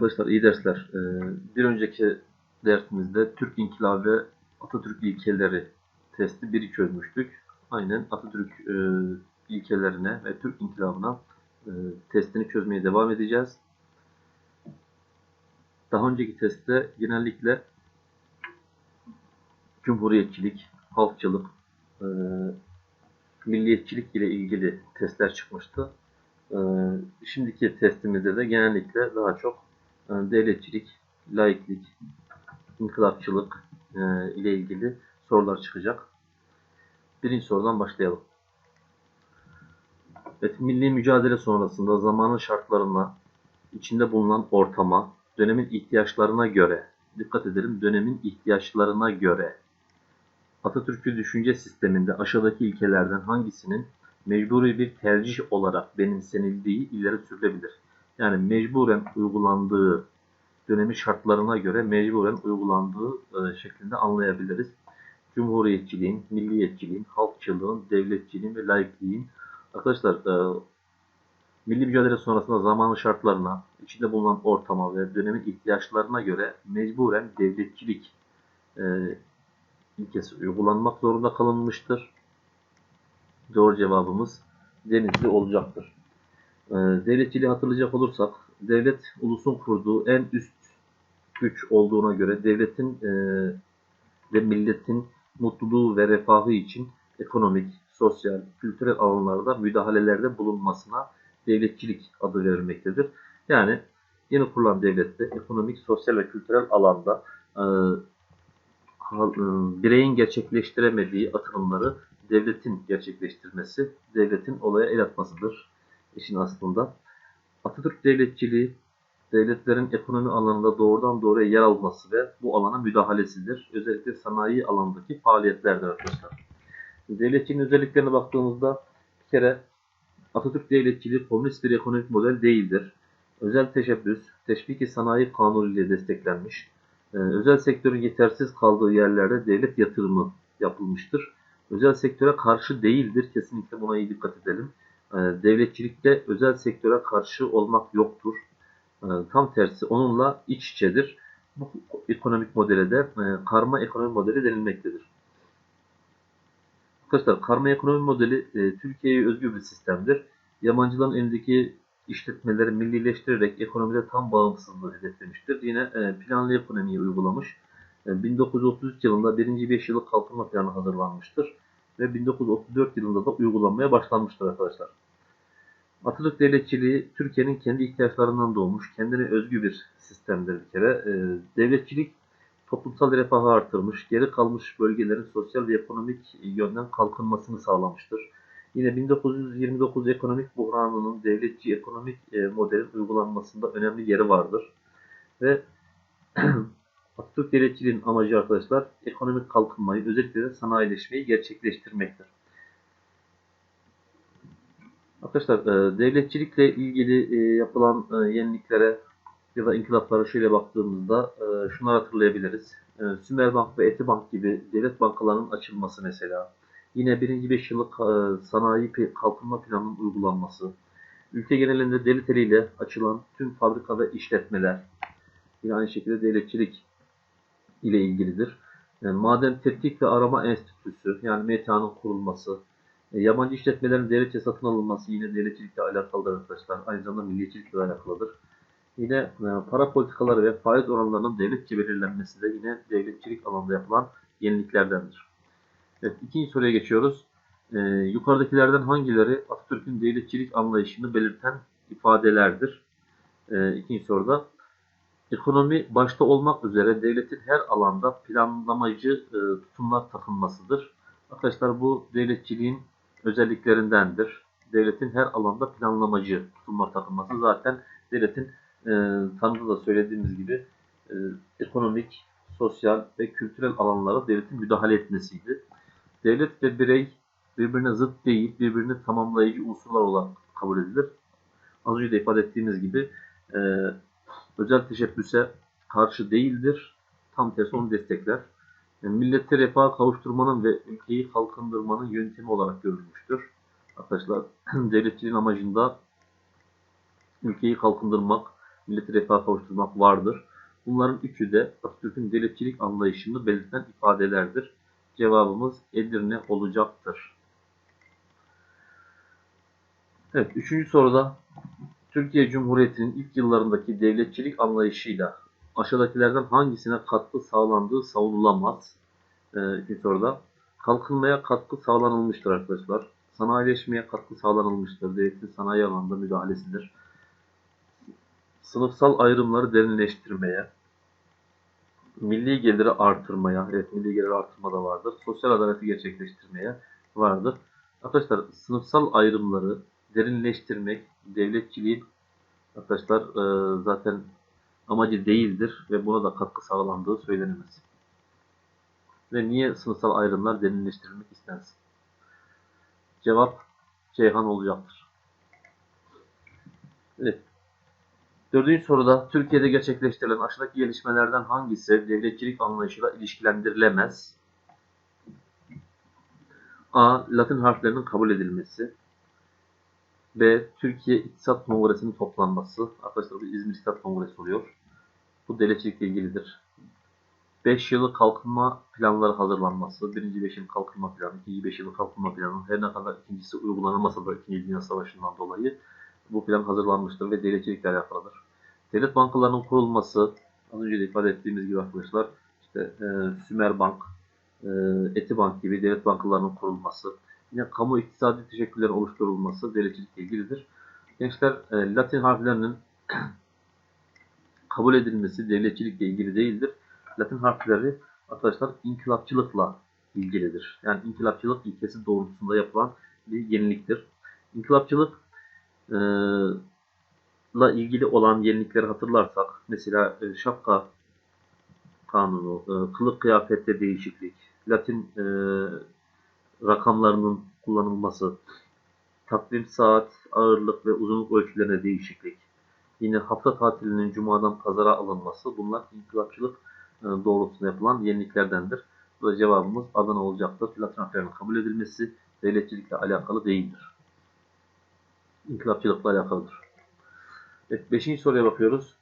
Arkadaşlar iyi dersler. Ee, bir önceki dersimizde Türk İnkılabı ve Atatürk ilkeleri testi biri çözmüştük. Aynen Atatürk e, ilkelerine ve Türk İnkılabı'na e, testini çözmeye devam edeceğiz. Daha önceki testte genellikle cumhuriyetçilik, halkçılık, e, milliyetçilik ile ilgili testler çıkmıştı. Şimdiki testimizde de genellikle daha çok devletçilik, laiklik, inkılapçılık e, ile ilgili sorular çıkacak. Birinci sorudan başlayalım. Evet, milli mücadele sonrasında zamanın şartlarına, içinde bulunan ortama, dönemin ihtiyaçlarına göre, dikkat edelim dönemin ihtiyaçlarına göre Atatürk'ü düşünce sisteminde aşağıdaki ilkelerden hangisinin mecburi bir tercih olarak benimsenildiği ileri sürülebilir. Yani mecburen uygulandığı dönemi şartlarına göre mecburen uygulandığı e, şeklinde anlayabiliriz. Cumhuriyetçiliğin, milliyetçiliğin, halkçılığın, devletçiliğin ve laikliğin arkadaşlar e, milli mücadele sonrasında zamanın şartlarına, içinde bulunan ortama ve dönemin ihtiyaçlarına göre mecburen devletçilik e, ilkesi uygulanmak zorunda kalınmıştır. Doğru cevabımız Denizli olacaktır. E, devletçiliği hatırlayacak olursak, devlet ulusun kurduğu en üst güç olduğuna göre devletin e, ve milletin mutluluğu ve refahı için ekonomik, sosyal, kültürel alanlarda müdahalelerde bulunmasına devletçilik adı verilmektedir. Yani yeni kurulan devlette ekonomik, sosyal ve kültürel alanda e, bireyin gerçekleştiremediği atılımları devletin gerçekleştirmesi, devletin olaya el atmasıdır işin aslında. Atatürk devletçiliği devletlerin ekonomi alanında doğrudan doğruya yer alması ve bu alana müdahalesidir. Özellikle sanayi alanındaki faaliyetlerdir arkadaşlar. Devletçiliğin özelliklerine baktığımızda bir kere Atatürk devletçiliği komünist bir ekonomik model değildir. Özel teşebbüs, teşviki sanayi kanunu ile desteklenmiş. Ee, özel sektörün yetersiz kaldığı yerlerde devlet yatırımı yapılmıştır. Özel sektöre karşı değildir. Kesinlikle buna iyi dikkat edelim. Ee, devletçilikte özel sektöre karşı olmak yoktur. Ee, tam tersi onunla iç içedir. Bu ekonomik modele de e, karma ekonomi modeli denilmektedir. Arkadaşlar karma ekonomi modeli e, Türkiye'ye özgü bir sistemdir. Yabancıların elindeki işletmeleri millileştirerek ekonomide tam bağımsızlığı hedeflemiştir. Yine e, planlı ekonomiyi uygulamış. 1933 yılında 1. 5 yıllık kalkınma planı hazırlanmıştır ve 1934 yılında da uygulanmaya başlanmıştır arkadaşlar. Atatürk devletçiliği Türkiye'nin kendi ihtiyaçlarından doğmuş, kendine özgü bir sistemdir bir kere. E, devletçilik toplumsal refahı artırmış, geri kalmış bölgelerin sosyal ve ekonomik yönden kalkınmasını sağlamıştır. Yine 1929 ekonomik buhranının devletçi ekonomik e, modelin uygulanmasında önemli yeri vardır. Ve Atatürk devletçiliğin amacı arkadaşlar ekonomik kalkınmayı özellikle de sanayileşmeyi gerçekleştirmektir. Arkadaşlar e, devletçilikle ilgili e, yapılan e, yeniliklere ya da inkılaplara şöyle baktığımızda şunları hatırlayabiliriz. Sümer Bank ve Etibank gibi devlet bankalarının açılması mesela. Yine birinci 5 yıllık sanayi kalkınma planının uygulanması. Ülke genelinde devlet eliyle açılan tüm fabrika ve işletmeler. Yine aynı şekilde devletçilik ile ilgilidir. Maden Tetkik ve Arama Enstitüsü yani META'nın kurulması, e, yabancı işletmelerin devletçe satın alınması yine devletçilikle alakalıdır arkadaşlar. Aynı zamanda milliyetçilikle alakalıdır. Yine e, para politikaları ve faiz oranlarının devletçe belirlenmesi de yine devletçilik alanında yapılan yeniliklerdendir. Evet, ikinci soruya geçiyoruz. Ee, yukarıdakilerden hangileri Atatürk'ün devletçilik anlayışını belirten ifadelerdir? Ee, ikinci soruda ekonomi başta olmak üzere devletin her alanda planlamacı e, tutumlar takınmasıdır. Arkadaşlar bu devletçiliğin özelliklerindendir. Devletin her alanda planlamacı tutumlar takılması zaten devletin e, tanrıda da söylediğimiz gibi e, ekonomik, sosyal ve kültürel alanlara devletin müdahale etmesiydi. Devlet ve birey birbirine zıt değil, birbirini tamamlayıcı unsurlar olarak kabul edilir. Az önce de ifade ettiğimiz gibi e, özel teşebbüse karşı değildir. Tam tersi onu destekler. Yani milleti refaha kavuşturmanın ve ülkeyi kalkındırmanın yöntemi olarak görülmüştür. Arkadaşlar devletçiliğin amacında ülkeyi kalkındırmak, milleti refaha kavuşturmak vardır. Bunların üçü de Atatürk'ün devletçilik anlayışını belirten ifadelerdir. Cevabımız Edirne olacaktır. Evet, üçüncü soruda Türkiye Cumhuriyeti'nin ilk yıllarındaki devletçilik anlayışıyla aşağıdakilerden hangisine katkı sağlandığı savunulamaz? Ee, üçüncü soruda kalkınmaya katkı sağlanılmıştır arkadaşlar. Sanayileşmeye katkı sağlanılmıştır. Devletin sanayi alanında müdahalesidir. Sınıfsal ayrımları derinleştirmeye, milli geliri artırmaya, evet milli geliri artırma da vardır. Sosyal adaleti gerçekleştirmeye vardır. Arkadaşlar sınıfsal ayrımları derinleştirmek devletçiliğin arkadaşlar e, zaten amacı değildir ve buna da katkı sağlandığı söylenemez. Ve niye sınıfsal ayrımlar derinleştirilmek istensin? Cevap Ceyhan olacaktır. Evet. Dördüncü soruda Türkiye'de gerçekleştirilen aşağıdaki gelişmelerden hangisi devletçilik anlayışıyla ilişkilendirilemez? A. Latin harflerinin kabul edilmesi. B. Türkiye İktisat Kongresi'nin toplanması. Arkadaşlar bu İzmir İktisat Kongresi oluyor. Bu devletçilikle ilgilidir. 5 yılı kalkınma planları hazırlanması. Birinci 5 yıl kalkınma planı, ikinci 5 yılı kalkınma planı. Her ne kadar ikincisi uygulanamasa da 2. Dünya Savaşı'ndan dolayı bu plan hazırlanmıştır ve devletçilikle alakalıdır. Devlet bankalarının kurulması, az önce de ifade ettiğimiz gibi arkadaşlar, işte e, Sümer Bank, e, Etibank gibi devlet bankalarının kurulması, yine kamu iktisadi teşekküllerin oluşturulması devletçilikle ilgilidir. Gençler, e, Latin harflerinin kabul edilmesi devletçilikle ilgili değildir. Latin harfleri arkadaşlar inkılapçılıkla ilgilidir. Yani inkılapçılık ilkesi doğrultusunda yapılan bir yeniliktir. İnkılapçılık e, la ilgili olan yenilikleri hatırlarsak mesela e, şapka kanunu, e, kılık kıyafette değişiklik, Latin e, rakamlarının kullanılması, takvim saat, ağırlık ve uzunluk ölçülerine değişiklik, yine hafta tatilinin cumadan pazara alınması bunlar inkılapçılık e, doğrultusunda yapılan yeniliklerdendir. Bu da cevabımız Adana olacaktır. Latin harflerinin kabul edilmesi devletçilikle alakalı değildir. İnkılapçılıkla alakalıdır. Evet, beşinci soruya bakıyoruz.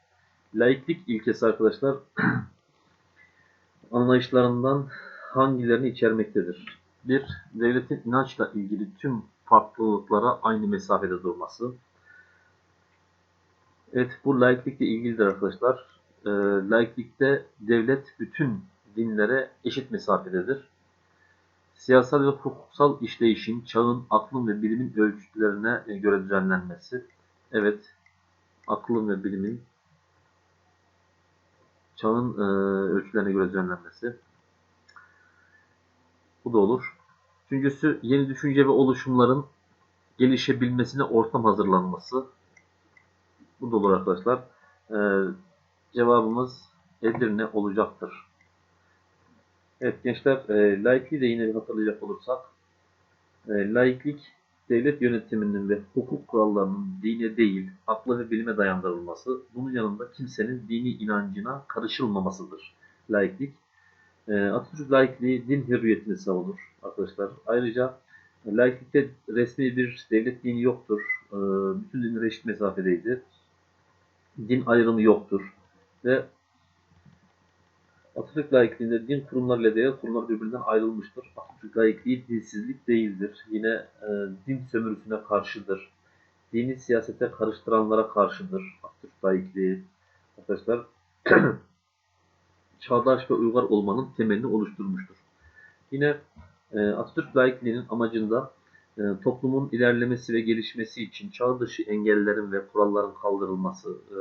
Laiklik ilkesi arkadaşlar anlayışlarından hangilerini içermektedir? Bir, devletin inançla ilgili tüm farklılıklara aynı mesafede durması. Evet, bu laiklikle ilgilidir arkadaşlar. E, laiklikte devlet bütün dinlere eşit mesafededir. Siyasal ve hukuksal işleyişin çağın, aklın ve bilimin ölçütlerine göre düzenlenmesi. Evet, aklın ve bilimin çağın e, ölçülerine göre düzenlenmesi. Bu da olur. Üçüncüsü yeni düşünce ve oluşumların gelişebilmesine ortam hazırlanması. Bu da olur arkadaşlar. Ee, cevabımız Edirne olacaktır. Evet gençler, e, laikliği de yine bir hatırlayacak olursak, e, laiklik devlet yönetiminin ve hukuk kurallarının dine değil, akla ve bilime dayandırılması, bunun yanında kimsenin dini inancına karışılmamasıdır laiklik. E, Atatürk laikliği din hürriyetini savunur arkadaşlar. Ayrıca laiklikte resmi bir devlet dini yoktur. E, bütün dinler eşit mesafedeydi. Din ayrımı yoktur. Ve Atatürk laikliğinde din kurumlarıyla devlet kurumları birbirinden ayrılmıştır. Atatürk laikliği dinsizlik değildir. Yine e, din sömürüsüne karşıdır. Dini siyasete karıştıranlara karşıdır. Atatürk laikliği arkadaşlar çağdaş ve uygar olmanın temelini oluşturmuştur. Yine e, Atatürk laikliğinin amacında e, toplumun ilerlemesi ve gelişmesi için çağ dışı engellerin ve kuralların kaldırılması, e,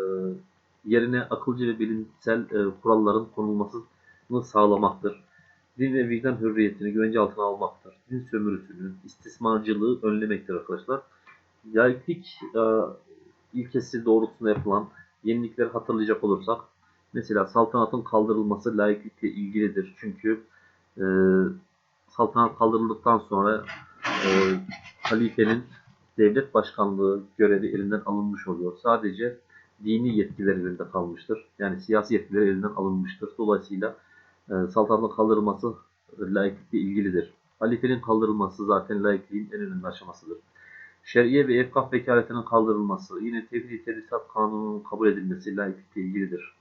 yerine akılcı ve bilimsel e, kuralların konulmasını sağlamaktır. Din ve vicdan hürriyetini güvence altına almaktır. Din sömürüsünü, istismarcılığı önlemektir arkadaşlar. Laiklik e, ilkesi doğrultusunda yapılan yenilikleri hatırlayacak olursak, mesela saltanatın kaldırılması laiklikle ilgilidir. Çünkü e, saltanat kaldırıldıktan sonra e, halifenin devlet başkanlığı görevi elinden alınmış oluyor. Sadece dini yetkiler elinde kalmıştır. Yani siyasi yetkiler elinden alınmıştır. Dolayısıyla e, saltanatın kaldırılması laiklikle ilgilidir. Halifenin kaldırılması zaten laikliğin en önemli aşamasıdır. Şer'iye ve efkaf vekaletinin kaldırılması, yine tevhid tedrisat kanununun kabul edilmesi laiklikle ilgilidir.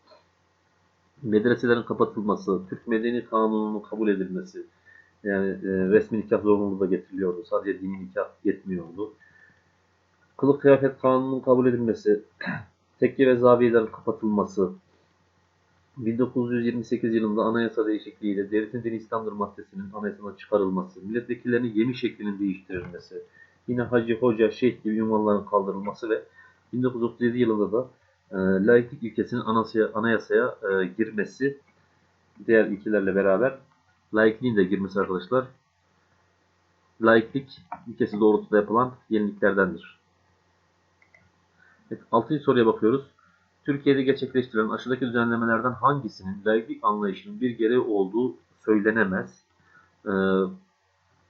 Medreselerin kapatılması, Türk Medeni Kanunu'nun kabul edilmesi, yani e, resmi nikah zorunluluğu da getiriliyordu. Sadece dini nikah yetmiyordu. Kılık kıyafet kanununun kabul edilmesi, tekke ve zaviyelerin kapatılması, 1928 yılında anayasa değişikliğiyle devletin dini İslam'dır maddesinin anayasadan çıkarılması, milletvekillerinin yeni şeklinin değiştirilmesi, yine hacı, hoca, şeyh gibi ünvanların kaldırılması ve 1937 yılında da e, laiklik ilkesinin anasaya, anayasaya e, girmesi diğer ilkelerle beraber laikliğin de girmesi arkadaşlar laiklik ilkesi doğrultuda yapılan yeniliklerdendir. Evet, 6. soruya bakıyoruz. Türkiye'de gerçekleştirilen aşağıdaki düzenlemelerden hangisinin laiklik anlayışının bir gereği olduğu söylenemez? Ee,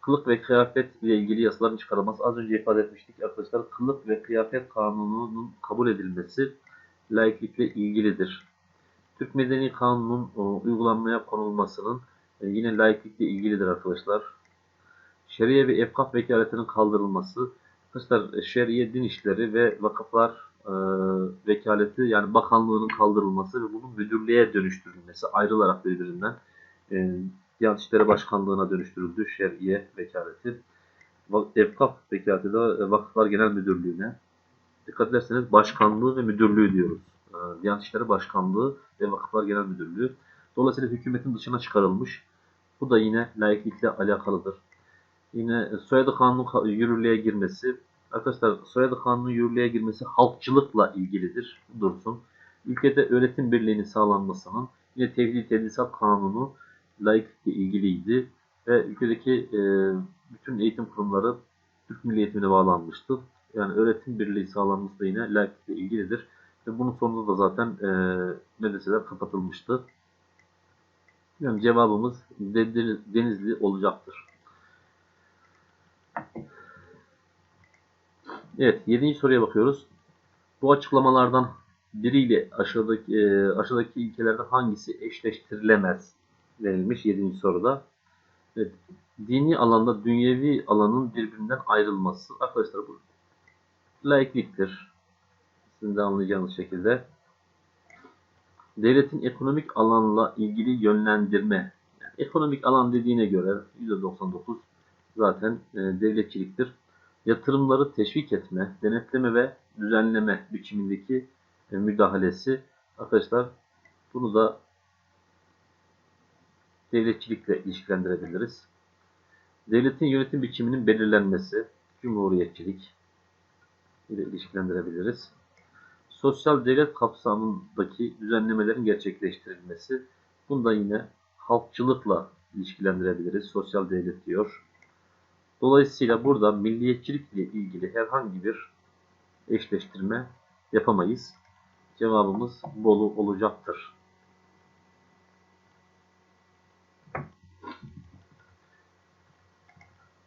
kılık ve kıyafet ile ilgili yasaların çıkarılması. Az önce ifade etmiştik arkadaşlar. Kılık ve kıyafet kanununun kabul edilmesi laiklikle ilgilidir. Türk Medeni Kanunu'nun e, uygulanmaya konulmasının e, yine laiklikle ilgilidir arkadaşlar. Şeriye ve efkaf vekaletinin kaldırılması. Arkadaşlar şeriye din işleri ve vakıflar e, vekaleti yani bakanlığının kaldırılması ve bunun müdürlüğe dönüştürülmesi ayrılarak birbirinden e, Diyanet İşleri Başkanlığı'na dönüştürüldü şer'iye vekaleti. Efkaf vekaleti de e, Vakıflar Genel Müdürlüğü'ne. Dikkat ederseniz başkanlığı ve müdürlüğü diyoruz. E, Diyanet İşleri Başkanlığı ve Vakıflar Genel Müdürlüğü. Dolayısıyla hükümetin dışına çıkarılmış. Bu da yine laiklikle alakalıdır. Yine soyadı kanunu ka- yürürlüğe girmesi. Arkadaşlar soyadı kanunu yürürlüğe girmesi halkçılıkla ilgilidir. Dursun. Ülkede öğretim birliğinin sağlanmasının yine tevhid tedrisat kanunu laiklikle ilgiliydi. Ve ülkedeki e, bütün eğitim kurumları Türk Milli Eğitimine bağlanmıştı. Yani öğretim birliği sağlanması da yine laiklikle ilgilidir. Ve bunun sonunda da zaten e, medreseler kapatılmıştı. Yani cevabımız Deniz- Denizli olacaktır. Evet, 7. soruya bakıyoruz. Bu açıklamalardan biriyle aşağıdaki e, aşağıdaki ilkelerden hangisi eşleştirilemez verilmiş 7. soruda. Evet, dini alanda dünyevi alanın birbirinden ayrılması. Arkadaşlar bu laikliktir. Sizin de anlayacağınız şekilde. Devletin ekonomik alanla ilgili yönlendirme. Yani ekonomik alan dediğine göre %99 zaten e, devletçiliktir yatırımları teşvik etme, denetleme ve düzenleme biçimindeki e, müdahalesi. Arkadaşlar bunu da devletçilikle ilişkilendirebiliriz. Devletin yönetim biçiminin belirlenmesi, cumhuriyetçilik ile ilişkilendirebiliriz. Sosyal devlet kapsamındaki düzenlemelerin gerçekleştirilmesi, bunu da yine halkçılıkla ilişkilendirebiliriz. Sosyal devlet diyor. Dolayısıyla burada milliyetçilikle ilgili herhangi bir eşleştirme yapamayız. Cevabımız Bolu olacaktır.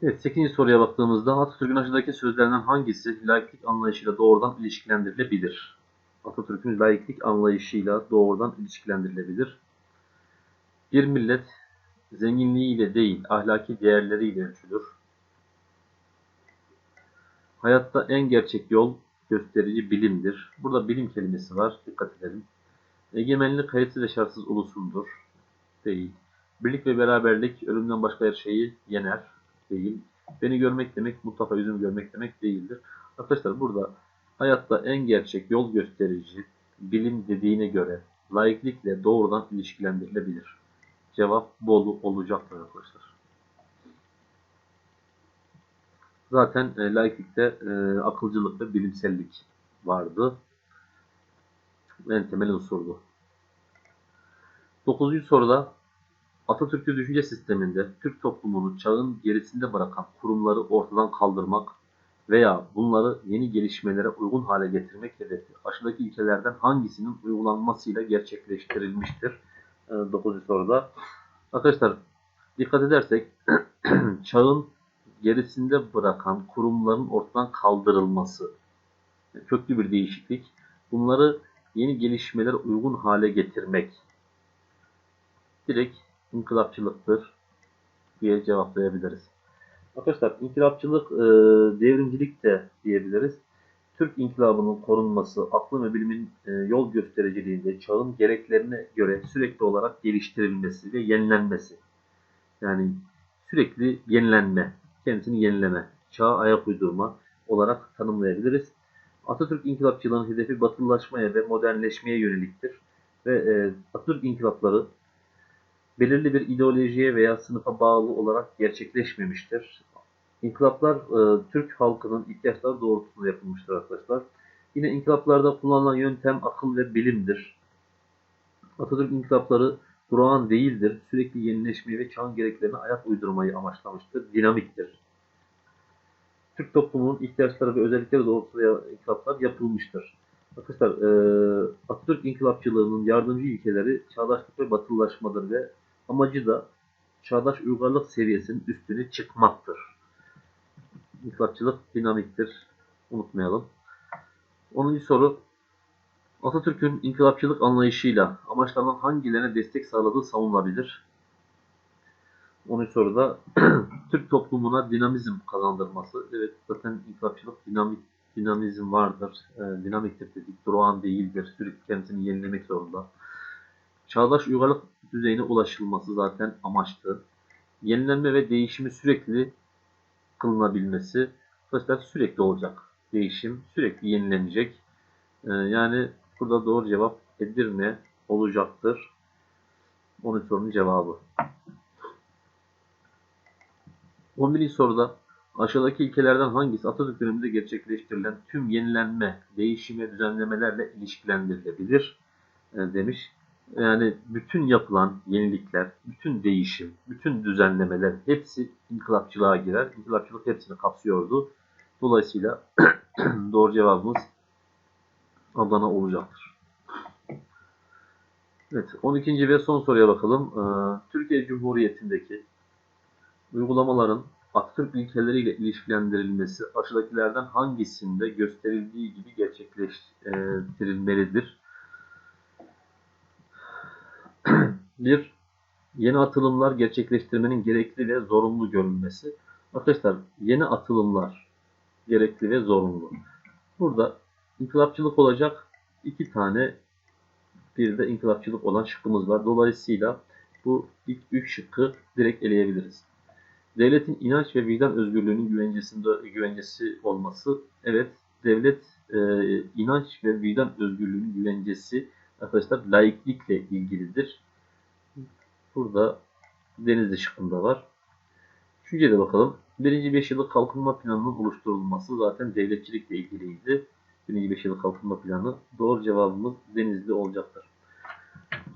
Evet 8. soruya baktığımızda Atatürk'ün aşağıdaki sözlerinden hangisi laiklik anlayışıyla doğrudan ilişkilendirilebilir? Atatürk'ün laiklik anlayışıyla doğrudan ilişkilendirilebilir. Bir millet zenginliğiyle değil ahlaki değerleriyle ölçülür. Hayatta en gerçek yol gösterici bilimdir. Burada bilim kelimesi var. Dikkat edelim. Egemenlik kayıtsız ve şartsız ulusundur. Değil. Birlik ve beraberlik ölümden başka her şeyi yener. Değil. Beni görmek demek mutlaka yüzümü görmek demek değildir. Arkadaşlar burada hayatta en gerçek yol gösterici bilim dediğine göre laiklikle doğrudan ilişkilendirilebilir. Cevap Bolu olacaktır arkadaşlar. Zaten e, laiklikte e, akılcılık ve bilimsellik vardı. En temel unsurdu. 9. soruda Atatürk'ün düşünce sisteminde Türk toplumunu çağın gerisinde bırakan kurumları ortadan kaldırmak veya bunları yeni gelişmelere uygun hale getirmek hedefi aşağıdaki ilkelerden hangisinin uygulanmasıyla gerçekleştirilmiştir? 9. soruda. Arkadaşlar dikkat edersek çağın gerisinde bırakan kurumların ortadan kaldırılması, köklü bir değişiklik, bunları yeni gelişmelere uygun hale getirmek direkt inkılapçılıktır diye cevaplayabiliriz. Arkadaşlar inkılapçılık, e, devrimcilik de diyebiliriz. Türk inkılabının korunması, aklın ve bilimin e, yol göstericiliğinde çağın gereklerine göre sürekli olarak geliştirilmesi ve yenilenmesi. Yani sürekli yenilenme, kendisini yenileme, çağa ayak uydurma olarak tanımlayabiliriz. Atatürk inkılapçılığının hedefi batılılaşmaya ve modernleşmeye yöneliktir. Ve e, Atatürk inkılapları belirli bir ideolojiye veya sınıfa bağlı olarak gerçekleşmemiştir. İnkılaplar e, Türk halkının ihtiyaçları doğrultusunda yapılmıştır arkadaşlar. Yine inkılaplarda kullanılan yöntem akıl ve bilimdir. Atatürk inkılapları durağan değildir. Sürekli yenileşmeyi ve çağın gereklerine ayak uydurmayı amaçlamıştır. Dinamiktir. Türk toplumunun ihtiyaçları ve özellikleri doğrultusunda inkılaplar yapılmıştır. Arkadaşlar e, Atatürk inkılapçılığının yardımcı ilkeleri çağdaşlık ve batılılaşmadır ve amacı da çağdaş uygarlık seviyesinin üstüne çıkmaktır. İnkılapçılık dinamiktir. Unutmayalım. 10. soru Atatürk'ün inkılapçılık anlayışıyla amaçlarından hangilerine destek sağladığı savunulabilir? 10. soruda Türk toplumuna dinamizm kazandırması. Evet zaten inkılapçılık dinamik dinamizm vardır. E, dinamiktir dedik. Durağan değildir. Sürekli kendisini yenilemek zorunda. Çağdaş uygarlık düzeyine ulaşılması zaten amaçtı. Yenilenme ve değişimi sürekli kılınabilmesi arkadaşlar sürekli olacak. Değişim sürekli yenilenecek. Ee, yani burada doğru cevap Edirne olacaktır. 13 sorunun cevabı. 11. soruda aşağıdaki ilkelerden hangisi Atatürk döneminde gerçekleştirilen tüm yenilenme, değişim ve düzenlemelerle ilişkilendirilebilir e, demiş. Yani bütün yapılan yenilikler, bütün değişim, bütün düzenlemeler hepsi inkılapçılığa girer. İnkılapçılık hepsini kapsıyordu. Dolayısıyla doğru cevabımız Adana olacaktır. Evet, 12. ve son soruya bakalım. Ee, Türkiye Cumhuriyeti'ndeki uygulamaların Atatürk ilkeleriyle ilişkilendirilmesi aşağıdakilerden hangisinde gösterildiği gibi gerçekleştirilmelidir? Bir yeni atılımlar gerçekleştirmenin gerekli ve zorunlu görülmesi. Arkadaşlar yeni atılımlar gerekli ve zorunlu. Burada inkılapçılık olacak iki tane bir de inkılapçılık olan şıkkımız var. Dolayısıyla bu ilk üç şıkkı direkt eleyebiliriz. Devletin inanç ve vicdan özgürlüğünün güvencesinde güvencesi olması. Evet, devlet e, inanç ve vicdan özgürlüğünün güvencesi arkadaşlar laiklikle ilgilidir. Burada Denizli şıkkında var. Üçüncüye de bakalım. Birinci 5 yıllık kalkınma planının oluşturulması zaten devletçilikle ilgiliydi. Birinci 5 yıllık kalkınma planı. Doğru cevabımız Denizli olacaktır.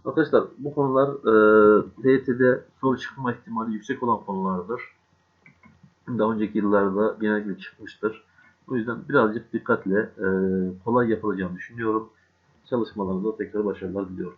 Arkadaşlar bu konular e, DYT'de soru çıkma ihtimali yüksek olan konulardır. Daha önceki yıllarda genellikle çıkmıştır. O yüzden birazcık dikkatle e, kolay yapılacağını düşünüyorum. Çalışmalarınızda tekrar başarılar diliyorum.